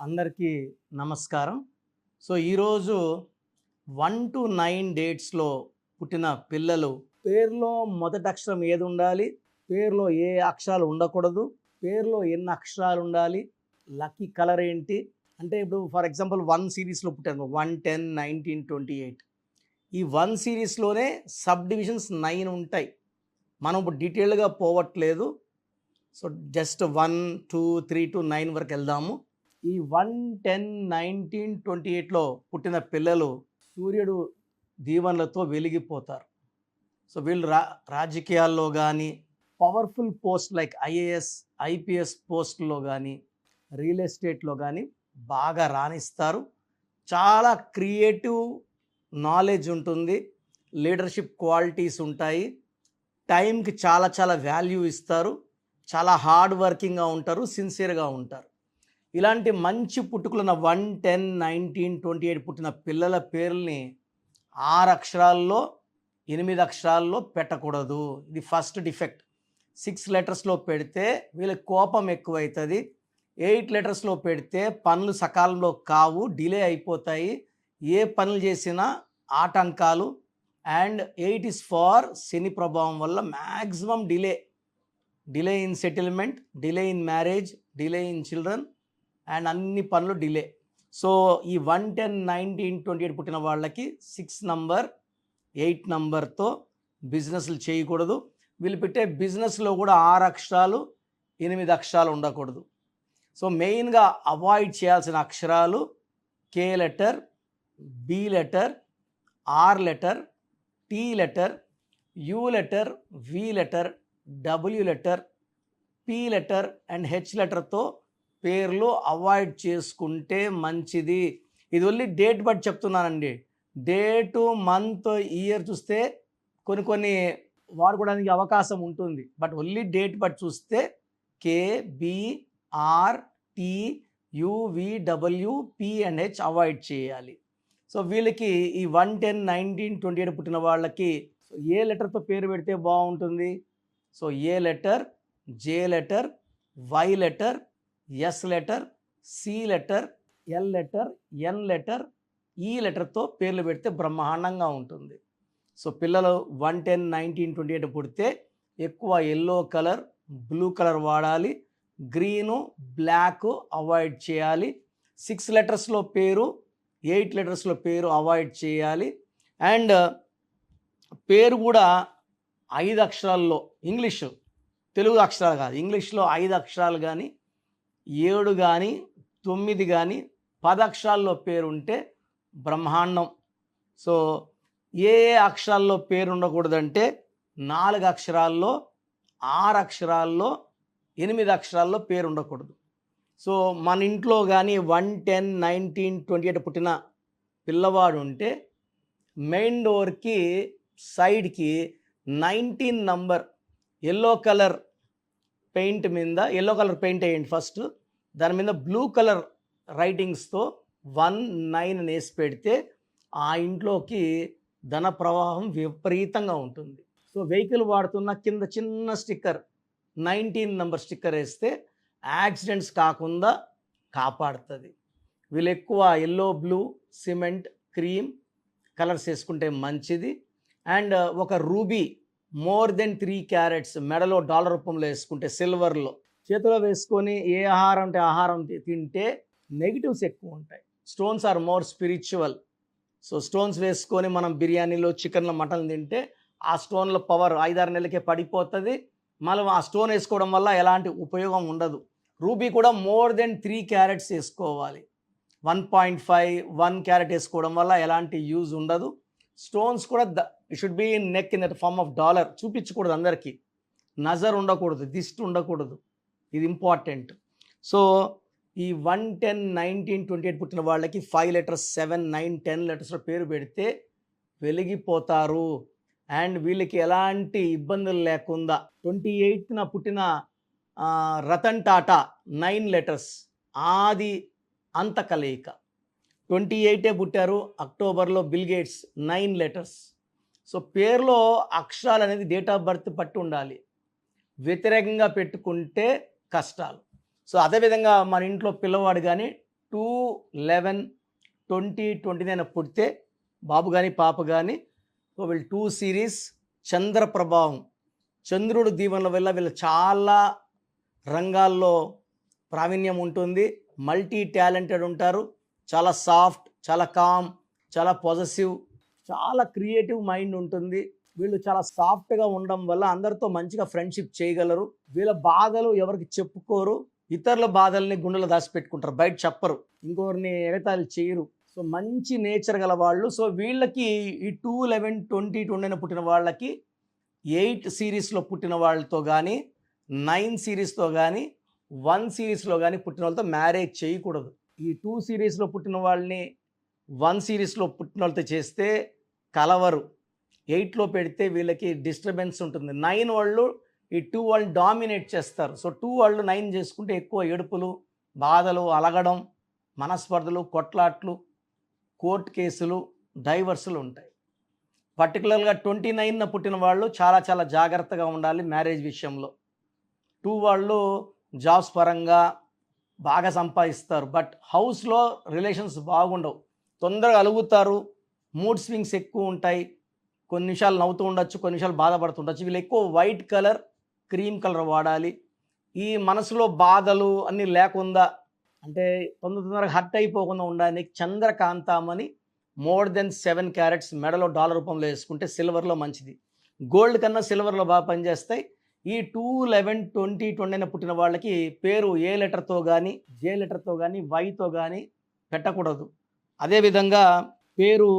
అందరికీ నమస్కారం. సో ఈరోజు వన్ టు నైన్ డేట్స్లో పుట్టిన పిల్లలు పేరులో మొదటి అక్షరం ఏది ఉండాలి? పేరులో ఏ అక్షరాలు ఉండకూడదు? పేరులో ఎన్ని అక్షరాలు ఉండాలి? లక్కీ కలర్ ఏంటి? అంటే ఇప్పుడు ఫర్ ఎగ్జాంపుల్ వన్ సిరీస్లో పుట్టాను. One ten nineteen twenty eight. ఈ వన్ సిరీస్లోనే సబ్ డివిజన్స్ నైన్ ఉంటాయి. మనం ఇప్పుడు డీటెయిల్గా పోవట్లేదు. So just one two three to nine వరకు వెళ్దాము. ఈ వన్ టెన్ నైన్టీన్ ట్వంటీ ఎయిట్లో పుట్టిన పిల్లలు సూర్యుడు దీవెనలతో వెలిగిపోతారు. సో వీళ్ళు రా రాజకీయాల్లో కానీ powerful post like IAS IPS పోస్ట్లో కానీ రియల్ ఎస్టేట్లో కానీ బాగా రాణిస్తారు. చాలా క్రియేటివ్ నాలెడ్జ్ ఉంటుంది. లీడర్షిప్ క్వాలిటీస్ ఉంటాయి. టైంకి చాలా చాలా వాల్యూ ఇస్తారు. చాలా హార్డ్ వర్కింగ్గా ఉంటారు. సిన్సియర్గా ఉంటారు. ఇలాంటి మంచి పుట్టుకులున్న one ten nineteen twenty eight పుట్టిన పిల్లల పేర్లని ఆరు అక్షరాల్లో ఎనిమిది అక్షరాల్లో పెట్టకూడదు. ఇది ఫస్ట్ డిఫెక్ట్. సిక్స్ లెటర్స్లో పెడితే వీళ్ళకి కోపం ఎక్కువవుతుంది ఎయిట్ లెటర్స్లో పెడితే పనులు సకాలంలో కావు డిలే అయిపోతాయి. ఏ పనులు చేసినా ఆటంకాలు. అండ్ ఎయిట్ ఇస్ ఫార్ శని ప్రభావం వల్ల maximum delay. Delay in settlement delay in marriage delay in children. And అన్ని పనులు డిలే. సో ఈ one ten nineteen twenty eight పుట్టిన వాళ్ళకి సిక్స్ నంబర్ ఎయిట్ నంబర్తో బిజినెస్లు చేయకూడదు. వీళ్ళు పెట్టే బిజినెస్లో కూడా ఆరు అక్షరాలు ఎనిమిది అక్షరాలు ఉండకూడదు. సో మెయిన్గా అవాయిడ్ చేయాల్సిన అక్షరాలు K letter B letter R letter T letter U letter V letter W letter P letter and H లెటర్తో పేర్లు అవాయిడ్ చేసుకుంటే మంచిది. ఇది ఓన్లీ డేట్ బట్టి చెప్తున్నానండి. డేటు మంత్ ఇయర్ చూస్తే కొన్ని కొన్ని వాడుకోవడానికి అవకాశం ఉంటుంది. బట్ ఓన్లీ డేట్ బట్టి చూస్తే K B U V W P and H avoid చేయాలి. సో వీళ్ళకి ఈ one ten nineteen twenty eight పుట్టిన వాళ్ళకి ఏ లెటర్తో పేరు పెడితే బాగుంటుంది? So A letter J letter Y letter S letter C letter L letter N letter ఈ లెటర్తో పేర్లు పెడితే బ్రహ్మాండంగా ఉంటుంది. సో పిల్లలు one ten nineteen twenty eight పుడితే ఎక్కువ ఎల్లో కలర్ బ్లూ కలర్ వాడాలి. గ్రీను బ్లాక్ అవాయిడ్ చేయాలి. సిక్స్ లెటర్స్లో పేరు ఎయిట్ లెటర్స్లో పేరు అవాయిడ్ చేయాలి. అండ్ పేరు కూడా ఐదు అక్షరాల్లో ఇంగ్లీషు తెలుగు అక్షరాలు కాదు ఇంగ్లీష్లో ఐదు అక్షరాలు కానీ ఏడు కానీ తొమ్మిది కానీ పదక్షరాల్లో పేరుంటే పేరు ఉంటే బ్రహ్మాండం. సో ఏ ఏ అక్షరాల్లో పేరు ఉండకూడదంటే నాలుగు అక్షరాల్లో ఆరు అక్షరాల్లో ఎనిమిది అక్షరాల్లో పేరు ఉండకూడదు సో మన ఇంట్లో కానీ one ten nineteen twenty eight పుట్టిన పిల్లవాడు ఉంటే మెయిన్ డోర్కి సైడ్కి nineteen number yellow colour paint మీద ఎల్లో కలర్ పెయింట్ వేయండి ఫస్ట్. దాని మీద బ్లూ కలర్ రైటింగ్స్తో వన్ నైన్ వేసి పెడితే ఆ ఇంట్లోకి ధన ప్రవాహం విపరీతంగా ఉంటుంది. సో వెహికల్ వాడుతున్న కింద చిన్న స్టిక్కర్ నైన్టీన్ నెంబర్ స్టిక్కర్ వేస్తే యాక్సిడెంట్స్ కాకుండా కాపాడుతుంది. వీళ్ళు ఎక్కువ yellow blue cement cream colours వేసుకుంటే మంచిది. అండ్ ఒక ruby more than three carats మెడలో డాలర్ రూపంలో వేసుకుంటే సిల్వర్లో చేతిలో వేసుకొని ఏ ఆహారం అంటే ఆహారం తింటే నెగిటివ్స్ ఎక్కువ ఉంటాయి. Stones are more spiritual. So stones వేసుకొని మనం బిర్యానీలో చికెన్లో మటన్ తింటే ఆ స్టోన్ల పవర్ ఐదారు నెలలకే పడిపోతుంది. మళ్ళీ ఆ స్టోన్ వేసుకోవడం వల్ల ఎలాంటి ఉపయోగం ఉండదు. రూబీ కూడా మోర్ దెన్ త్రీ క్యారెట్స్ వేసుకోవాలి. One point five one carat వేసుకోవడం వల్ల ఎలాంటి యూజ్ ఉండదు. స్టోన్స్ కూడా the should be in neck in that form of dollar. చూపించకూడదు అందరికీ. నజర్ ఉండకూడదు దిష్టి ఉండకూడదు. ఇది ఇంపార్టెంట్. సో ఈ one ten nineteen twenty eight పుట్టిన వాళ్ళకి five letters seven nine ten లెటర్స్లో పేరు పెడితే వెలిగిపోతారు. అండ్ వీళ్ళకి ఎలాంటి ఇబ్బందులు లేకుండా ట్వంటీ ఎయిత్న పుట్టిన రతన్ టాటా నైన్ లెటర్స్ ఆది అంత కలయిక ట్వంటీ ఎయిటే పుట్టారు అక్టోబర్లో Bill Gates nine letters. So పేరులో అక్షరాలు అనేది డేట్ ఆఫ్ బర్త్ పట్టి ఉండాలి. వ్యతిరేకంగా పెట్టుకుంటే కష్టాలు. సో అదేవిధంగా మన ఇంట్లో పిల్లవాడు కానీ two eleven twenty twenty nine పుడితే బాబు కానీ పాప కానీ సో వీళ్ళు టూ సిరీస్ చంద్ర ప్రభావం చంద్రుడు దీవెనల వల్ల వీళ్ళు చాలా రంగాల్లో ప్రావీణ్యం ఉంటుంది. మల్టీ టాలెంటెడ్ ఉంటారు. చాలా సాఫ్ట్ చాలా కామ్ చాలా పాజిటివ్ చాలా క్రియేటివ్ మైండ్ ఉంటుంది. వీళ్ళు చాలా సాఫ్ట్గా ఉండడం వల్ల అందరితో మంచిగా ఫ్రెండ్షిప్ చేయగలరు. వీళ్ళ బాధలు ఎవరికి చెప్పుకోరు. ఇతరుల బాధల్ని గుండెలో దాచిపెట్టుకుంటారు. బయట చెప్పరు. ఇంకొకరిని ఎగతాళి చేయరు. సో మంచి నేచర్ గల వాళ్ళు. సో వీళ్ళకి ఈ టూ లెవెన్ ట్వంటీ ట్వంటీన పుట్టిన వాళ్ళకి ఎయిట్ సిరీస్లో పుట్టిన వాళ్ళతో కానీ నైన్ సిరీస్తో కానీ వన్ సిరీస్లో కానీ పుట్టిన వాళ్ళతో మ్యారేజ్ చేయకూడదు. ఈ టూ సిరీస్లో పుట్టిన వాళ్ళని వన్ సిరీస్లో పుట్టిన వాళ్ళతో చేస్తే కలవరు. ఎయిట్లో పెడితే వీళ్ళకి డిస్టర్బెన్స్ ఉంటుంది. నైన్ వాళ్ళు ఈ టూ వాళ్ళు డామినేట్ చేస్తారు. సో టూ వాళ్ళు నైన్ చేసుకుంటే ఎక్కువ ఏడుపులు బాధలు అలగడం మనస్పర్ధలు కొట్లాట్లు కోర్ట్ కేసులు డైవర్సులు ఉంటాయి. పర్టికులర్గా ట్వంటీ నైన్న పుట్టిన వాళ్ళు చాలా చాలా జాగ్రత్తగా ఉండాలి మ్యారేజ్ విషయంలో. టూ వాళ్ళు జాబ్స్ పరంగా బాగా సంపాదిస్తారు. బట్ హౌస్లో రిలేషన్స్ బాగుండవు. తొందరగా అలుగుతారు. మూడ్ స్వింగ్స్ ఎక్కువ ఉంటాయి. కొన్ని నిమిషాలు నవ్వుతూ ఉండొచ్చు కొన్ని నిమిషాలు బాధపడుతుండొచ్చు వీళ్ళు ఎక్కువ వైట్ కలర్ క్రీమ్ కలర్ వాడాలి. ఈ మనసులో బాధలు అన్నీ లేకుండా అంటే తొందర తొందరగా హర్ట్ అయిపోకుండా ఉండడానికి చంద్రకాంతామని మోర్ దెన్ సెవెన్ క్యారెట్స్ మెడలో డాలర్ రూపంలో వేసుకుంటే సిల్వర్లో మంచిది. గోల్డ్ కన్నా సిల్వర్లో బాగా పనిచేస్తాయి. ఈ టూ లెవెన్ ట్వంటీ ట్వంటీన పుట్టిన వాళ్ళకి పేరు ఏ లెటర్తో కానీ జే లెటర్తో కానీ వైతో కానీ పెట్టకూడదు. అదేవిధంగా పేరు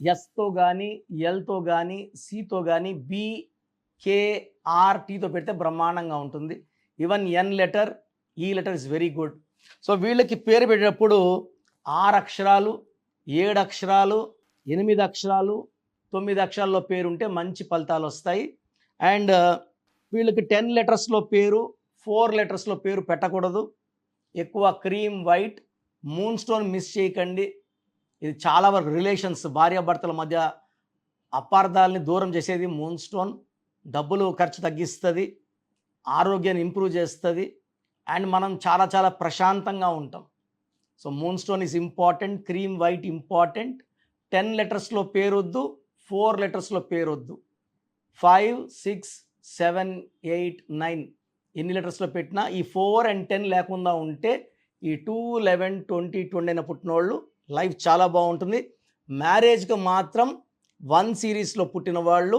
ఎస్తో కానీ ఎల్తో కానీ సితో కానీ బీకేఆర్టీతో పెడితే బ్రహ్మాండంగా ఉంటుంది. Even N letter E letter is very good so వీళ్ళకి పేరు పెట్టేటప్పుడు ఆరు అక్షరాలు ఏడు అక్షరాలు ఎనిమిది అక్షరాలు తొమ్మిది అక్షరాల్లో పేరు ఉంటే మంచి ఫలితాలు వస్తాయి. అండ్ వీళ్ళకి టెన్ లెటర్స్లో పేరు ఫోర్ లెటర్స్లో పేరు పెట్టకూడదు. ఎక్కువ cream white moon stone miss చేయకండి. ఇది చాలా వరకు రిలేషన్స్ భార్యాభర్తల మధ్య అపార్థాలని దూరం చేసేది మూన్ స్టోన్ డబ్బులు ఖర్చు తగ్గిస్తుంది ఆరోగ్యాన్ని ఇంప్రూవ్ చేస్తుంది అండ్ మనం చాలా చాలా ప్రశాంతంగా ఉంటాం. So moonstone is important cream white important ten లెటర్స్లో పేరొద్దు ఫోర్ లెటర్స్లో పేరొద్దు. Five six seven eight nine ఎన్ని లెటర్స్లో పెట్టినా ఈ ఫోర్ అండ్ టెన్ లేకుండా ఉంటే ఈ టూ లెవెన్ ట్వంటీ ట్వంటీ అయిన పుట్టినోళ్ళు లైఫ్ చాలా బాగుంటుంది. మ్యారేజ్కి మాత్రం వన్ సిరీస్లో పుట్టిన వాళ్ళు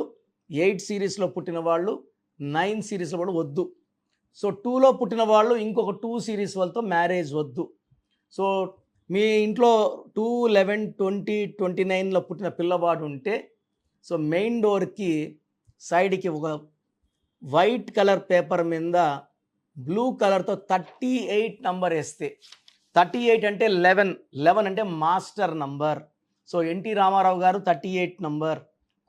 ఎయిట్ సిరీస్లో పుట్టిన వాళ్ళు నైన్ సిరీస్లో కూడా వద్దు. సో టూలో పుట్టిన వాళ్ళు ఇంకొక టూ సిరీస్ వాళ్ళతో మ్యారేజ్ వద్దు. సో మీ ఇంట్లో టూ లెవెన్ ట్వంటీ ట్వంటీ నైన్లో పుట్టిన పిల్లవాడు ఉంటే సో మెయిన్ డోర్కి సైడ్కి ఒక వైట్ కలర్ పేపర్ మీద బ్లూ కలర్తో థర్టీ ఎయిట్ నంబర్ వేస్తే థర్టీ ఎయిట్ అంటే లెవెన్ లెవెన్ అంటే master number. So NT Rama Rao గారు థర్టీ ఎయిట్ నంబర్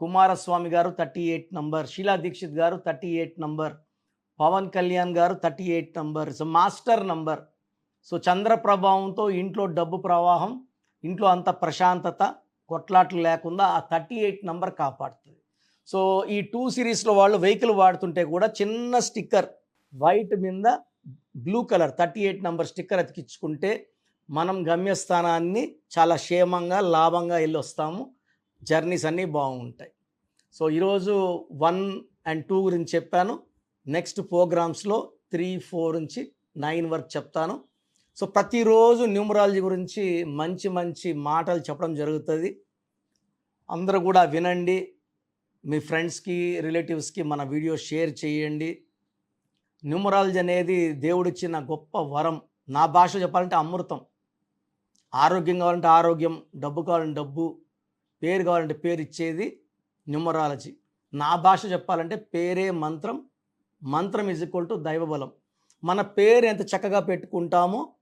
కుమారస్వామి గారు thirty eight number Sheila Dikshit గారు thirty eight number Pawan Kalyan గారు thirty eight number. So master number. So Chandra ప్రభావంతో ఇంట్లో డబ్బు ప్రవాహం ఇంట్లో అంత ప్రశాంతత కొట్లాట్లు లేకుండా ఆ థర్టీ ఎయిట్ నంబర్ కాపాడుతుంది. సో ఈ టూ సిరీస్లో వాళ్ళు వెహికల్ వాడుతుంటే కూడా చిన్న స్టిక్కర్ వైట్ మీద blue colour thirty eight number sticker అతికించుకుంటే మనం గమ్యస్థానాన్ని చాలా క్షేమంగా లాభంగా వెళ్ళొస్తాము. జర్నీస్ అన్నీ బాగుంటాయి. సో ఈరోజు వన్ అండ్ టూ గురించి చెప్పాను. నెక్స్ట్ ప్రోగ్రామ్స్లో త్రీ ఫోర్ నుంచి నైన్ వరకు చెప్తాను. సో ప్రతిరోజు న్యూమరాలజీ గురించి మంచి మంచి మాటలు చెప్పడం జరుగుతుంది. అందరూ కూడా వినండి. మీ ఫ్రెండ్స్కి రిలేటివ్స్కి మన వీడియో షేర్ చేయండి. న్యూమరాలజీ అనేది దేవుడిచ్చిన గొప్ప వరం. నా భాష చెప్పాలంటే అమృతం. ఆరోగ్యం కావాలంటే ఆరోగ్యం డబ్బు కావాలంటే డబ్బు పేరు కావాలంటే పేరు ఇచ్చేది న్యూమరాలజీ. నా భాష చెప్పాలంటే పేరే మంత్రం. మంత్రం ఇజ్ ఈక్వల్ టు దైవబలం. మన పేరు ఎంత చక్కగా పెట్టుకుంటామో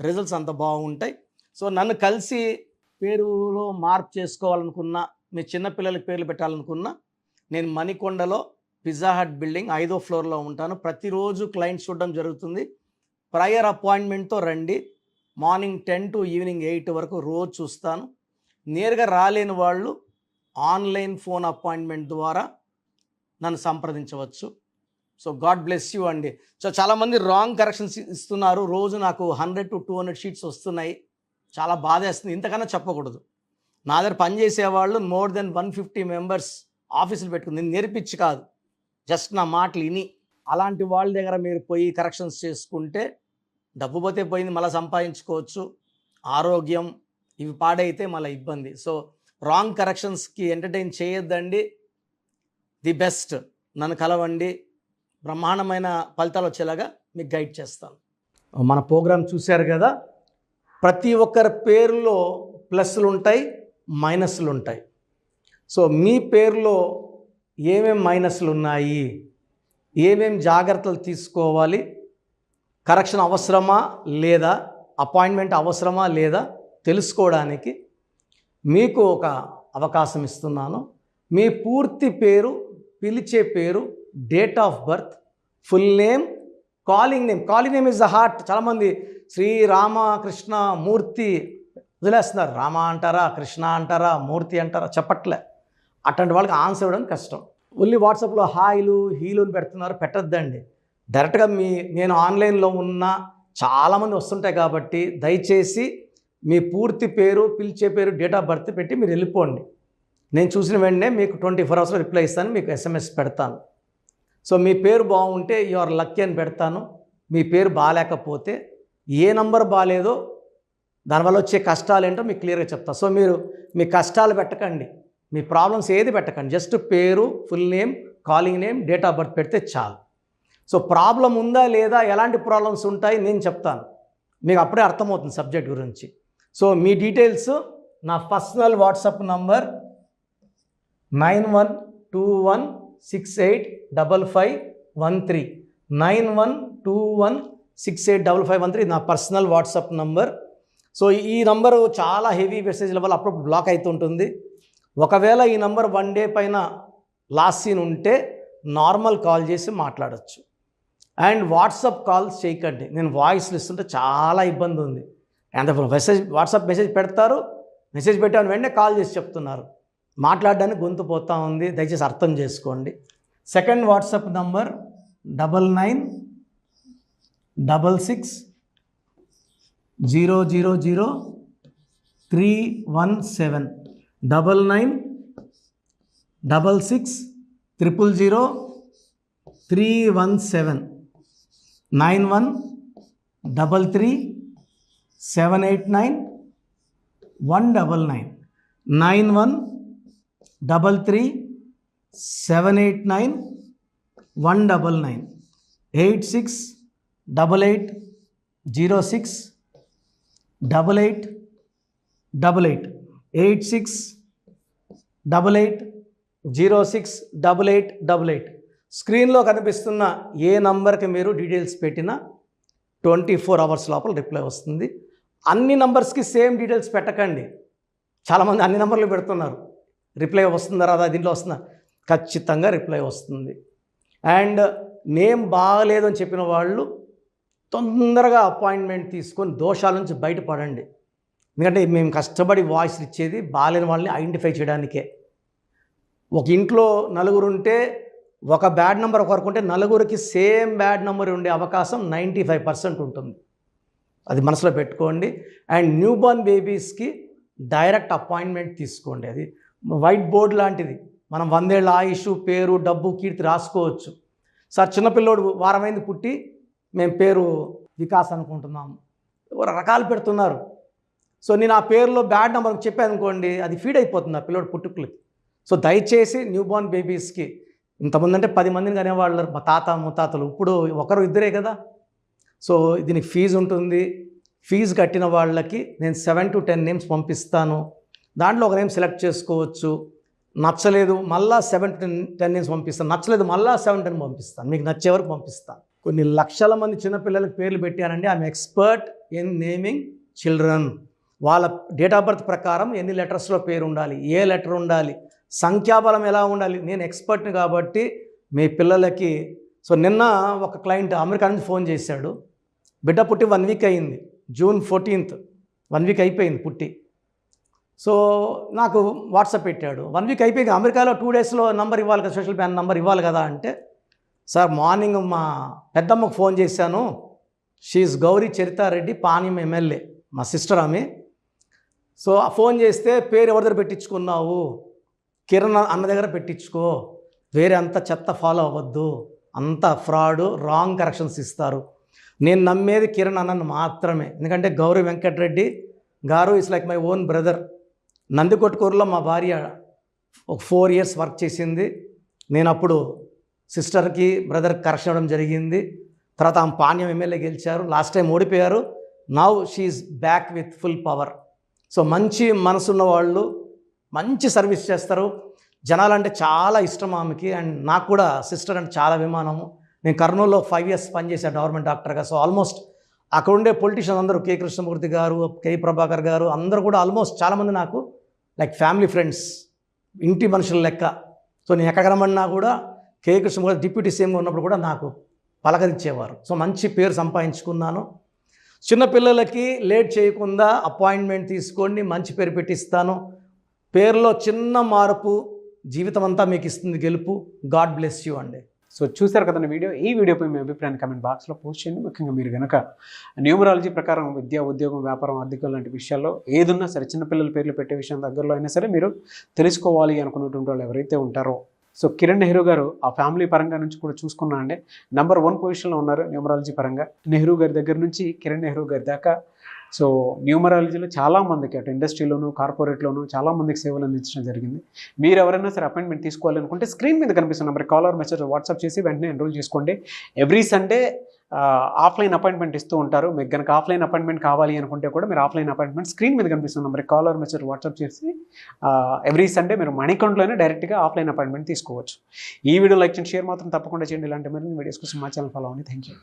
రిజల్ట్స్ అంత బాగుంటాయి. సో నన్ను కలిసి పేరులో మార్పు చేసుకోవాలనుకున్నా మీ చిన్నపిల్లలకి పేర్లు పెట్టాలనుకున్నా నేను మణికొండలో పిజ్జా హట్ బిల్డింగ్ ఐదో ఫ్లోర్లో ఉంటాను. ప్రతిరోజు క్లయింట్స్ చూడడం జరుగుతుంది. ప్రయర్ అపాయింట్మెంట్తో రండి. Morning ten to evening eight వరకు రోజు చూస్తాను. నేరుగా రాలేని వాళ్ళు ఆన్లైన్ ఫోన్ అపాయింట్మెంట్ ద్వారా నన్ను సంప్రదించవచ్చు. సో గాడ్ బ్లెస్ యూ అండి. సో చాలామంది రాంగ్ కరెక్షన్స్ ఇస్తున్నారు. రోజు నాకు hundred to two hundred sheets వస్తున్నాయి. చాలా బాధేస్తుంది. ఇంతకన్నా చెప్పకూడదు. నా దగ్గర పనిచేసే వాళ్ళు more than one fifty members ఆఫీసులు పెట్టుకుని. నేను నేర్పించి కాదు. జస్ట్ నా మాటలు విని అలాంటి వాళ్ళ దగ్గర మీరు పోయి కరెక్షన్స్ చేసుకుంటే డబ్బు పోతే పోయింది మళ్ళీ సంపాదించుకోవచ్చు. ఆరోగ్యం ఇవి పాడైతే మళ్ళీ ఇబ్బంది. సో రాంగ్ కరెక్షన్స్కి ఎంటర్టైన్ చేయొద్దండి. ది బెస్ట్ నన్ను కలవండి. బ్రహ్మాండమైన ఫలితాలు వచ్చేలాగా మీకు గైడ్ చేస్తాను. మన ప్రోగ్రాం చూశారు కదా? ప్రతి ఒక్కరి పేరులో ప్లస్లు ఉంటాయి మైనస్లు ఉంటాయి. సో మీ పేరులో ఏమేం మైనస్లు ఉన్నాయి? ఏమేం జాగ్రత్తలు తీసుకోవాలి? కరెక్షన్ అవసరమా లేదా? అపాయింట్మెంట్ అవసరమా లేదా? తెలుసుకోవడానికి మీకు ఒక అవకాశం ఇస్తున్నాను. మీ పూర్తి పేరు పిలిచే పేరు date of birth full name calling name. Calling name is the heart. చాలామంది శ్రీ రామకృష్ణ మూర్తి వదిలేస్తున్నారు. రామ అంటారా కృష్ణ అంటారా మూర్తి అంటారా? చెప్పట్లే. అట్లాంటి వాళ్ళకి ఆన్సర్ ఇవ్వడం కష్టం. ఓన్లీ వాట్సాప్లో హాయిలు హీలు అని పెడుతున్నారు పెట్టద్దండి. డైరెక్ట్గా మీ నేను ఆన్లైన్లో ఉన్న చాలామంది వస్తుంటాయి కాబట్టి దయచేసి మీ పూర్తి పేరు పిలిచే పేరు డేట్ ఆఫ్ బర్త్ పెట్టి మీరు వెళ్ళిపోండి. నేను చూసిన వెంటనే మీకు ట్వంటీ ఫోర్ అవర్స్లో రిప్లై ఇస్తాను మీకు ఎస్ఎంఎస్ పెడతాను. సో మీ పేరు బాగుంటే యువర్ లక్కీ అని పెడతాను. మీ పేరు బాగాలేకపోతే ఏ నంబర్ బాగాలేదో దానివల్ల వచ్చే కష్టాలు ఏంటో మీకు క్లియర్గా చెప్తా. సో మీరు మీ కష్టాలు పెట్టకండి. మీ ప్రాబ్లమ్స్ ఏది పెట్టకండి. జస్ట్ పేరు full name calling name date of birth పెడితే చాలు. సో ప్రాబ్లం ఉందా లేదా ఎలాంటి ప్రాబ్లమ్స్ ఉంటాయి నేను చెప్తాను. మీకు అప్పుడే అర్థమవుతుంది సబ్జెక్ట్ గురించి. సో మీ డీటెయిల్స్ నా personal WhatsApp number nine one two one six eight double five one three nine one two one six eight double five one three నా పర్సనల్ వాట్సాప్ నంబర్ సో ఈ నంబరు చాలా heavy మెసేజ్ల వల్ల అప్పుడప్పుడు block అవుతుంటుంది. ఒకవేళ ఈ నంబర్ వన్ డే పైన లాస్ట్ సీన్ ఉంటే నార్మల్ కాల్ చేసి మాట్లాడచ్చు. అండ్ వాట్సాప్ కాల్స్ చేయకండి. నేను వాయిస్లు ఇస్తుంటే చాలా ఇబ్బంది ఉంది. అంత మెసేజ్ వాట్సాప్ మెసేజ్ పెడతారు. మెసేజ్ పెట్టాను వెంటనే కాల్ చేసి చెప్తున్నారు. మాట్లాడడానికి గొంతు పోతా ఉంది. దయచేసి అర్థం చేసుకోండి. Second WhatsApp number double nine double six zero zero zero three one seven. double nine double six triple zero three one seven nine one double three seven eight nine one double nine nine one double three seven eight nine one double nine eight six double eight zero six double eight double eight. Eight six double eight zero six double eight double eight. స్క్రీన్లో కనిపిస్తున్న ఏ నంబర్కి మీరు details పెట్టినా twenty four hours లోపల reply వస్తుంది. అన్ని నంబర్స్కి same details పెట్టకండి. చాలామంది అన్ని నంబర్లు పెడుతున్నారు. రిప్లై వస్తుందా రాదా? దీంట్లో వస్తుందా? ఖచ్చితంగా రిప్లై వస్తుంది. అండ్ నేమ్ బాగలేదు అని చెప్పిన వాళ్ళు తొందరగా అపాయింట్మెంట్ తీసుకొని దోషాల నుంచి బయటపడండి. ఎందుకంటే మేము కష్టపడి వాయిస్ ఇచ్చేది బాగాలేని వాళ్ళని ఐడెంటిఫై చేయడానికే. ఒక ఇంట్లో నలుగురు ఉంటే ఒక బ్యాడ్ నెంబర్ ఒకరికి ఉంటే నలుగురికి సేమ్ బ్యాడ్ నెంబర్ ఉండే అవకాశం నైంటీ ఫైవ్ పర్సెంట్ ఉంటుంది. అది మనసులో పెట్టుకోండి. అండ్ న్యూ బోర్న్ బేబీస్కి డైరెక్ట్ అపాయింట్మెంట్ తీసుకోండి. అది వైట్ బోర్డ్ లాంటిది. మనం వందేళ్ళ ఆయుష్ పేరు డబ్బు కీర్తి రాసుకోవచ్చు. సార్ చిన్నపిల్లోడు వారమైంది పుట్టి మేము పేరు వికాస్ అనుకుంటున్నాము రకాలు పెడుతున్నారు. సో నేను ఆ పేరులో బ్యాడ్ నెంబర్ చెప్పాను అనుకోండి అది ఫీడ్ అయిపోతుంది ఆ పిల్లోడు పుట్టుకులకి. సో దయచేసి న్యూ బోర్న్ బేబీస్కి ఇంతమంది అంటే పది మందిని కనేవాళ్ళు మా తాత ముత్తాతలు ఇప్పుడు ఒకరు ఇద్దరే కదా. సో దీనికి ఫీజు ఉంటుంది. ఫీజు కట్టిన వాళ్ళకి నేను సెవెన్ టు టెన్ నేమ్స్ పంపిస్తాను. దాంట్లో ఒక నేమ్ సెలెక్ట్ చేసుకోవచ్చు. నచ్చలేదు మళ్ళా సెవెన్ టెన్ టెన్ నేమ్స్ పంపిస్తాను. నచ్చలేదు మళ్ళా సెవెన్ టెన్ పంపిస్తాను. మీకు నచ్చే వరకు పంపిస్తాను. కొన్ని లక్షల మంది చిన్నపిల్లలకి పేర్లు పెట్టానండి I'm expert in naming children వాళ్ళ డేట్ ఆఫ్ బర్త్ ప్రకారం ఎన్ని లెటర్స్లో పేరు ఉండాలి ఏ లెటర్ ఉండాలి సంఖ్యాబలం ఎలా ఉండాలి? నేను ఎక్స్పర్ట్ని కాబట్టి మీ పిల్లలకి సో నిన్న ఒక క్లయింట్ అమెరికా నుంచి ఫోన్ చేశాడు. బిడ్డ పుట్టి వన్ వీక్ అయింది జూన్ ఫోర్టీన్త్ వన్ వీక్ అయిపోయింది పుట్టి. సో నాకు వాట్సాప్ పెట్టాడు. వన్ వీక్ అయిపోయింది అమెరికాలో టూ డేస్లో నంబర్ ఇవ్వాలి కదా సోషల్ బ్యాన్ నంబర్ ఇవ్వాలి కదా అంటే సార్ మార్నింగ్ మా పెద్దమ్మకు ఫోన్ చేశాను. షీఈ్ గౌరీ చరితారెడ్డి పానీ ఎమ్మెల్యే మా సిస్టర్ ఆమె. సో ఆ ఫోన్ చేస్తే పేరు ఎవరి దగ్గర పెట్టించుకున్నావు? కిరణ్ అన్న దగ్గర పెట్టించుకో. వేరే అంత చెత్త ఫాలో అవ్వద్దు. అంత ఫ్రాడ్ రాంగ్ కరెక్షన్స్ ఇస్తారు. నేను నమ్మేది కిరణ్ అన్నను మాత్రమే. ఎందుకంటే గౌరవ్ వెంకటరెడ్డి గారు is like my own brother నందికొట్కూరులో మా భార్య ఒక ఫోర్ ఇయర్స్ వర్క్ చేసింది. నేను అప్పుడు సిస్టర్కి బ్రదర్ కరెక్షన్ ఇవ్వడం జరిగింది. తర్వాత ఆమె పాణ్యం ఎమ్మెల్యే గెలిచారు. లాస్ట్ టైం ఓడిపోయారు. Now she's back with full power so మంచి మనసున్న వాళ్ళు మంచి సర్వీస్ చేస్తారు. జనాలంటే చాలా ఇష్టం ఆమెకి. అండ్ నాకు కూడా సిస్టర్ అంటే చాలా అభిమానము. నేను కర్నూలులో ఫైవ్ ఇయర్స్ పనిచేశాను గవర్నమెంట్ డాక్టర్గా సో ఆల్మోస్ట్ అక్కడ ఉండే పొలిటీషియన్ అందరూ కే. కృష్ణమూర్తి గారు కే. ప్రభాకర్ గారు అందరూ కూడా ఆల్మోస్ట్ చాలామంది నాకు లైక్ ఫ్యామిలీ ఫ్రెండ్స్ ఇంటి మనుషుల లెక్క. సో నేను ఎక్కడ రమ్మన్నా కూడా కే. కృష్ణమూర్తి డిప్యూటీ సీఎంగా ఉన్నప్పుడు కూడా నాకు పలకరించేవారు. సో మంచి పేరు సంపాదించుకున్నాను. చిన్నపిల్లలకి లేట్ చేయకుండా అపాయింట్మెంట్ తీసుకోండి మంచి పేరు పెట్టిస్తాను. పేరులో చిన్న మార్పు జీవితం అంతా మీకు ఇస్తుంది గెలుపు. గాడ్ బ్లెస్ యూ అండి. సో చూశారు కదండి వీడియో? ఈ వీడియోపై మీ అభిప్రాయాన్ని కమెంట్ బాక్స్లో పోస్ట్ చేయండి. ముఖ్యంగా మీరు కనుక న్యూమరాలజీ ప్రకారం విద్య ఉద్యోగం వ్యాపారం ఆర్థికం లాంటి విషయాల్లో ఏదున్నా సరే చిన్నపిల్లల పేర్లు పెట్టే విషయం దగ్గరలో అయినా సరే మీరు తెలుసుకోవాలి అనుకున్నటువంటి వాళ్ళు ఎవరైతే ఉంటారో సో కిరణ్ నెహ్రూ గారు ఆ ఫ్యామిలీ పరంగా నుంచి కూడా చూసుకున్నా అండి. నెంబర్ వన్ పొజిషన్లో ఉన్నారు న్యూమరాలజీ పరంగా. నెహ్రూ గారి దగ్గర నుంచి కిరణ్ నెహ్రూ గారి దాకా. సో న్యూమరాలజీలో చాలామందికి అటు ఇండస్ట్రీలోను కార్పొరేట్లోను చాలామందికి సేవలు అందించడం జరిగింది. మీరు ఎవరైనా సరే అపాయింట్మెంట్ తీసుకోవాలనుకుంటే స్క్రీన్ మీద కనిపిస్తున్న నెంబర్ కాలర్ మెసేజ్ వాట్సాప్ చేసి వెంటనే ఎన్రోల్ చేసుకోండి. ఎవ్రీ సండే ఆఫ్లైన్ అపాయింట్మెంట్ ఇస్తూ ఉంటారు. మీకు కనుక ఆఫ్లైన్ అపాయింట్మెంట్ కావాలి అనుకుంటే కూడా మీరు ఆఫ్లైన్ అపాయింట్మెంట్ స్క్రీన్ మీద కనిపిస్తున్న నెంబర్ కాలర్ మెసేజ్ వాట్సాప్ చేసి ఎవ్రీ సండే మీరు మణికొండలోనే డైరెక్ట్గా ఆఫ్లైన్ అపాయింట్మెంట్ తీసుకోవచ్చు. ఈ వీడియో లైక్ చేయండి షేర్ మాత్రం తప్పకుండా చేయండి. ఇలాంటి మరిన్ని వీడియోస్ కోసం మా ఛానల్ ఫాలో అవ్వండి. Thank you